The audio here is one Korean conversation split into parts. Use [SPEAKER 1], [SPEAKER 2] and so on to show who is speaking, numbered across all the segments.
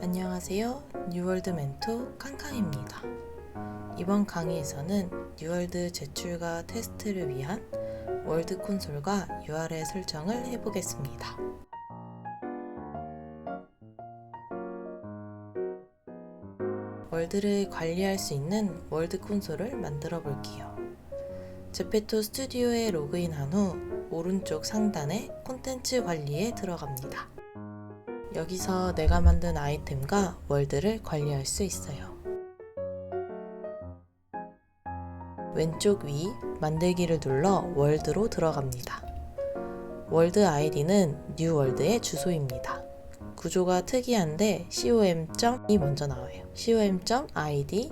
[SPEAKER 1] 안녕하세요. 뉴월드 멘토 칸칸입니다. 이번 강의에서는 뉴월드 제출과 테스트를 위한 월드 콘솔과 URL 설정을 해보겠습니다. 월드를 관리할 수 있는 월드 콘솔을 만들어 볼게요. 제페토 스튜디오에 로그인한 후 오른쪽 상단에 콘텐츠 관리에 들어갑니다. 여기서 내가 만든 아이템과 월드를 관리할 수 있어요. 왼쪽 위 만들기를 눌러 월드로 들어갑니다. 월드 아이디는 뉴월드의 주소입니다. 구조가 특이한데 com.이 먼저 나와요. com.id.월드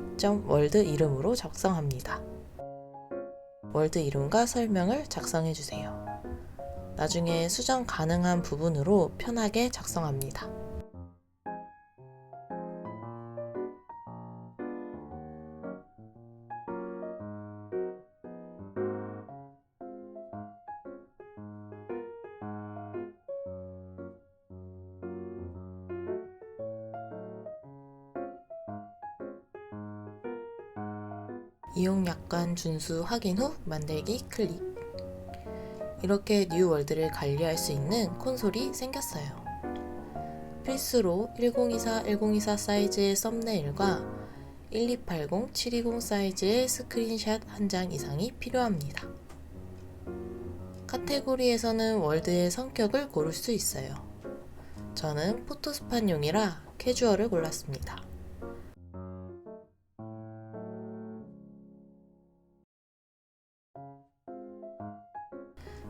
[SPEAKER 1] 이름으로 작성합니다. 월드 이름과 설명을 작성해 주세요. 나중에 수정 가능한 부분으로 편하게 작성합니다. 이용 약관 준수 확인 후 만들기 클릭. 이렇게 뉴월드를 관리할 수 있는 콘솔이 생겼어요. 필수로 1024-1024 사이즈의 썸네일과 1280-720 사이즈의 스크린샷 한 장 이상이 필요합니다. 카테고리에서는 월드의 성격을 고를 수 있어요. 저는 포토스판용이라 캐주얼을 골랐습니다.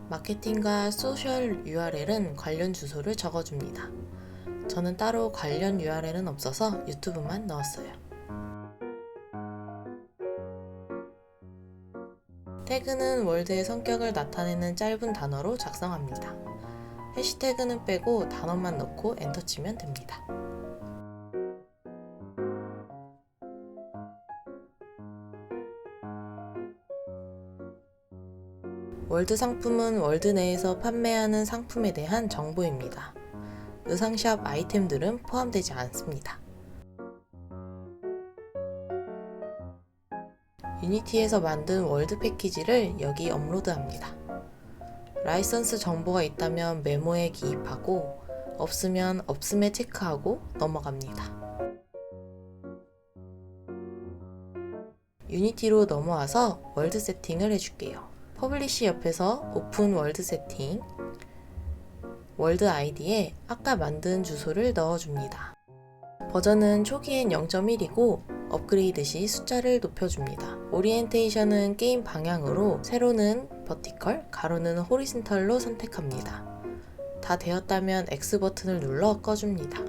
[SPEAKER 1] 마케팅과 소셜 URL은 관련 주소를 적어줍니다. 저는 따로 관련 URL은 없어서 유튜브만 넣었어요. 태그는 월드의 성격을 나타내는 짧은 단어로 작성합니다. 해시태그는 빼고 단어만 넣고 엔터 치면 됩니다. 월드 상품은 월드 내에서 판매하는 상품에 대한 정보입니다. 의상샵 아이템들은 포함되지 않습니다. 유니티에서 만든 월드 패키지를 여기 업로드합니다. 라이선스 정보가 있다면 메모에 기입하고 없으면 없음에 체크하고 넘어갑니다. 유니티로 넘어와서 월드 세팅을 해줄게요. 퍼블리시 옆에서 오픈 월드 세팅 월드 아이디에 아까 만든 주소를 넣어줍니다. 버전은 초기엔 0.1이고 업그레이드 시 숫자를 높여줍니다. 오리엔테이션은 게임 방향으로 세로는 버티컬, 가로는 호리슨털로 선택합니다. 다 되었다면 X 버튼을 눌러 꺼줍니다.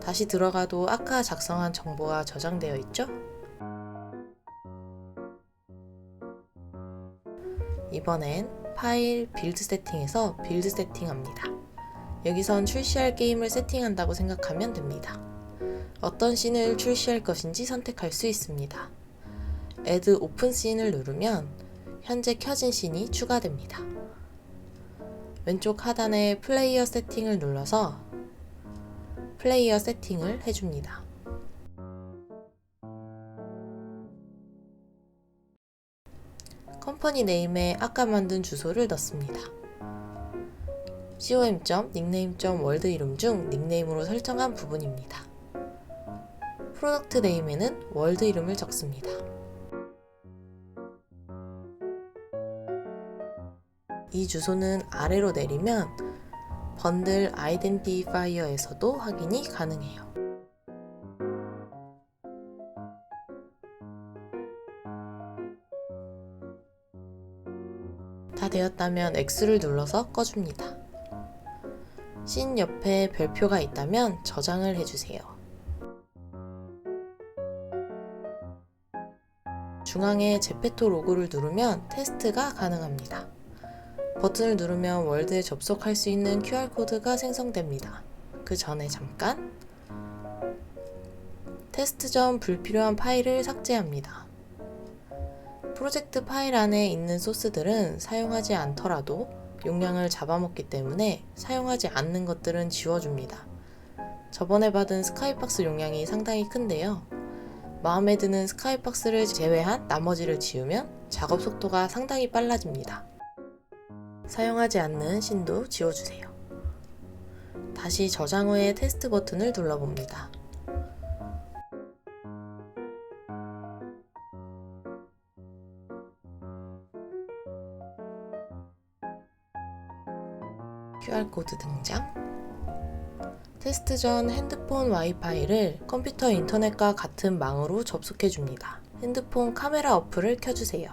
[SPEAKER 1] 다시 들어가도 아까 작성한 정보가 저장되어 있죠? 이번엔 파일 빌드 세팅에서 빌드 세팅합니다. 여기선 출시할 게임을 세팅한다고 생각하면 됩니다. 어떤 씬을 출시할 것인지 선택할 수 있습니다. Add Open 씬을 누르면 현재 켜진 씬이 추가됩니다. 왼쪽 하단에 플레이어 세팅을 눌러서 플레이어 세팅을 해줍니다. 컴퍼니 네임에 아까 만든 주소를 넣습니다. com. 닉네임. 월드 이름 중 닉네임으로 설정한 부분입니다. 프로덕트 네임에는 월드 이름을 적습니다. 이 주소는 아래로 내리면 번들 아이덴티파이어에서도 확인이 가능해요. 다 되었다면 X를 눌러서 꺼줍니다. 씬 옆에 별표가 있다면 저장을 해주세요. 중앙에 제페토 로고를 누르면 테스트가 가능합니다. 버튼을 누르면 월드에 접속할 수 있는 QR코드가 생성됩니다. 그 전에 잠깐 테스트 전 불필요한 파일을 삭제합니다. 프로젝트 파일 안에 있는 소스들은 사용하지 않더라도 용량을 잡아먹기 때문에 사용하지 않는 것들은 지워줍니다. 저번에 받은 스카이박스 용량이 상당히 큰데요. 마음에 드는 스카이박스를 제외한 나머지를 지우면 작업 속도가 상당히 빨라집니다. 사용하지 않는 씬도 지워주세요. 다시 저장 후에 테스트 버튼을 눌러봅니다. QR코드 등장. 테스트 전 핸드폰 와이파이를 컴퓨터 인터넷과 같은 망으로 접속해 줍니다. 핸드폰 카메라 어플을 켜주세요.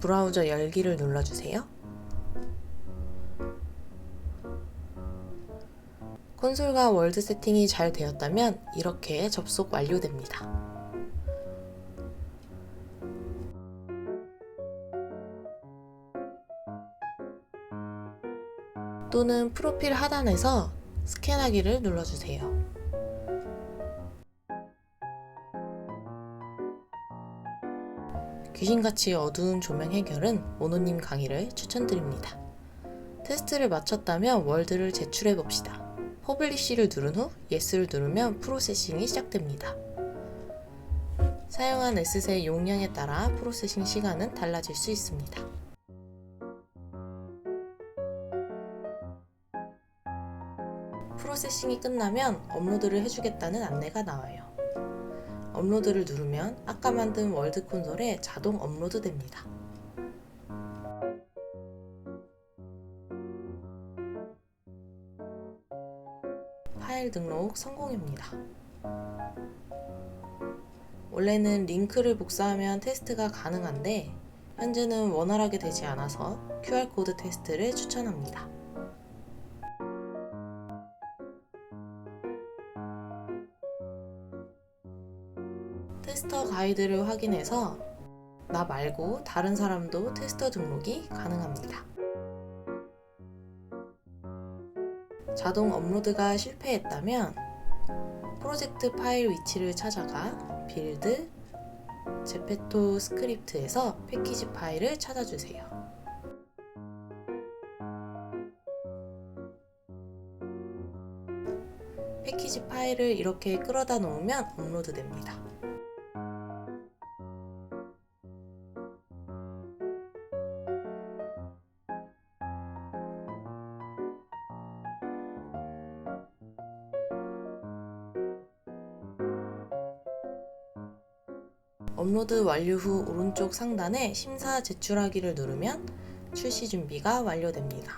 [SPEAKER 1] 브라우저 열기를 눌러주세요. 콘솔과 월드 세팅이 잘 되었다면 이렇게 접속 완료됩니다. 또는 프로필 하단에서 스캔하기를 눌러주세요. 귀신같이 어두운 조명 해결은 모노님 강의를 추천드립니다. 테스트를 마쳤다면 월드를 제출해 봅시다. 퍼블리쉬를 누른 후 예스를 누르면 프로세싱이 시작됩니다. 사용한 S세 용량에 따라 프로세싱 시간은 달라질 수 있습니다. 세싱이 끝나면 업로드를 해주겠다는 안내가 나와요. 업로드를 누르면 아까 만든 월드 콘솔에 자동 업로드 됩니다. 파일 등록 성공입니다. 원래는 링크를 복사하면 테스트가 가능한데 현재는 원활하게 되지 않아서 QR코드 테스트를 추천합니다. 가이드를 확인해서 나 말고 다른 사람도 테스터 등록이 가능합니다. 자동 업로드가 실패했다면 프로젝트 파일 위치를 찾아가 빌드, 제페토 스크립트에서 패키지 파일을 찾아주세요. 패키지 파일을 이렇게 끌어다 놓으면 업로드 됩니다. 업로드 완료 후 오른쪽 상단에 심사 제출하기를 누르면 출시 준비가 완료됩니다.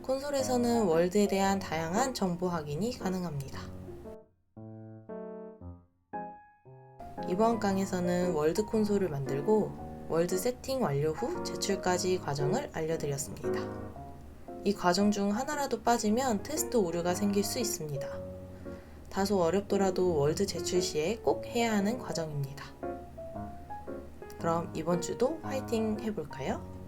[SPEAKER 1] 콘솔에서는 월드에 대한 다양한 정보 확인이 가능합니다. 이번 강에서는 월드 콘솔을 만들고 월드 세팅 완료 후 제출까지 과정을 알려드렸습니다. 이 과정 중 하나라도 빠지면 테스트 오류가 생길 수 있습니다. 다소 어렵더라도 월드 제출 시에 꼭 해야 하는 과정입니다. 그럼 이번 주도 화이팅 해볼까요?